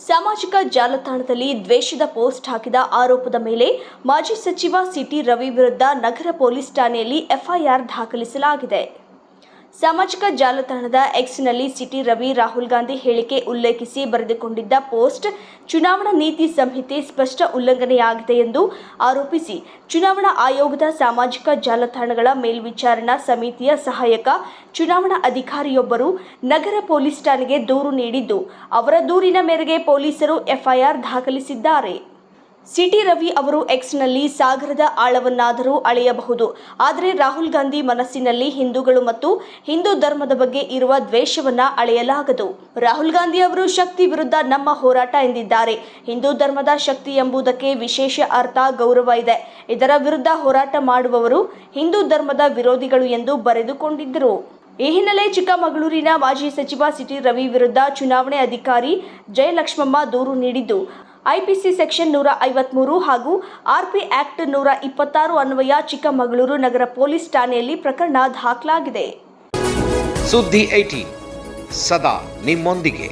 ಸಾಮಾಜಿಕ ಜಾಲತಾಣದಲ್ಲಿ ದ್ವೇಷದ ಪೋಸ್ಟ್ ಹಾಕಿದ ಆರೋಪದ ಮೇಲೆ ಮಾಜಿ ಸಚಿವ ಸಿಟಿ ರವಿ ವಿರುದ್ಧ ನಗರ ಪೊಲೀಸ್ ಠಾಣೆಯಲ್ಲಿ ಎಫ್ಐಆರ್ ದಾಖಲಿಸಲಾಗಿದೆ. ಸಾಮಾಜಿಕ ಜಾಲತಾಣದ ಎಕ್ಸ್ನಲ್ಲಿ ಸಿಟಿ ರವಿ ರಾಹುಲ್ ಗಾಂಧಿ ಹೇಳಿಕೆ ಉಲ್ಲೇಖಿಸಿ ಬರೆದುಕೊಂಡಿದ್ದ ಪೋಸ್ಟ್, ಚುನಾವಣಾ ನೀತಿ ಸಂಹಿತೆ ಸ್ಪಷ್ಟ ಉಲ್ಲಂಘನೆಯಾಗಿದೆ ಎಂದು ಆರೋಪಿಸಿ ಚುನಾವಣಾ ಆಯೋಗದ ಸಾಮಾಜಿಕ ಜಾಲತಾಣಗಳ ಮೇಲ್ವಿಚಾರಣಾ ಸಮಿತಿಯ ಸಹಾಯಕ ಚುನಾವಣಾ ಅಧಿಕಾರಿಯೊಬ್ಬರು ನಗರ ಪೊಲೀಸ್ ಠಾಣೆಗೆ ದೂರು ನೀಡಿದ್ದು, ಅವರ ದೂರಿನ ಮೇರೆಗೆ ಪೊಲೀಸರು ಎಫ್ಐಆರ್ ದಾಖಲಿಸಿದ್ದಾರೆ. ಸಿಟಿ ರವಿ ಅವರು ಎಕ್ಸ್ನಲ್ಲಿ ಸಾಗರದ ಆಳವನ್ನಾದರೂ ಅಳೆಯಬಹುದು. ಆದರೆ ರಾಹುಲ್ ಗಾಂಧಿ ಮನಸ್ಸಿನಲ್ಲಿ ಹಿಂದೂಗಳು ಮತ್ತು ಹಿಂದೂ ಧರ್ಮದ ಬಗ್ಗೆ ಇರುವ ದ್ವೇಷವನ್ನ ಅಳೆಯಲಾಗದು. ರಾಹುಲ್ ಗಾಂಧಿ ಅವರು ಶಕ್ತಿ ವಿರುದ್ಧ ನಮ್ಮ ಹೋರಾಟ ಎಂದಿದ್ದಾರೆ. ಹಿಂದೂ ಧರ್ಮದ ಶಕ್ತಿ ಎಂಬುದಕ್ಕೆ ವಿಶೇಷ ಅರ್ಥ, ಗೌರವ ಇದೆ. ಇದರ ವಿರುದ್ಧ ಹೋರಾಟ ಮಾಡುವವರು ಹಿಂದೂ ಧರ್ಮದ ವಿರೋಧಿಗಳು ಎಂದು ಬರೆದುಕೊಂಡಿದ್ದರು. ಈ ಹಿನ್ನೆಲೆ ಚಿಕ್ಕಮಗಳೂರಿನ ಮಾಜಿ ಸಚಿವ ಸಿಟಿ ರವಿ ವಿರುದ್ಧ ಚುನಾವಣೆ ಅಧಿಕಾರಿ ಜಯಲಕ್ಷ್ಮಮ್ಮ ದೂರು ನೀಡಿದ್ದು ಐಪಿಸಿ ಸೆಕ್ಷನ್ ನೂರ ಐವತ್ಮೂರು ಹಾಗೂ ಆರ್ಪಿ ಆಕ್ಟ್ ನೂರ ಇಪ್ಪತ್ತಾರು ಅನ್ವಯ ಚಿಕ್ಕಮಗಳೂರು ನಗರ ಪೊಲೀಸ್ ಠಾಣೆಯಲ್ಲಿ ಪ್ರಕರಣ ದಾಖಲಾಗಿದೆ. ಸುದ್ದಿ ಏಟೀನ್ ಸದಾ ನಿಮ್ಮೊಂದಿಗೆ.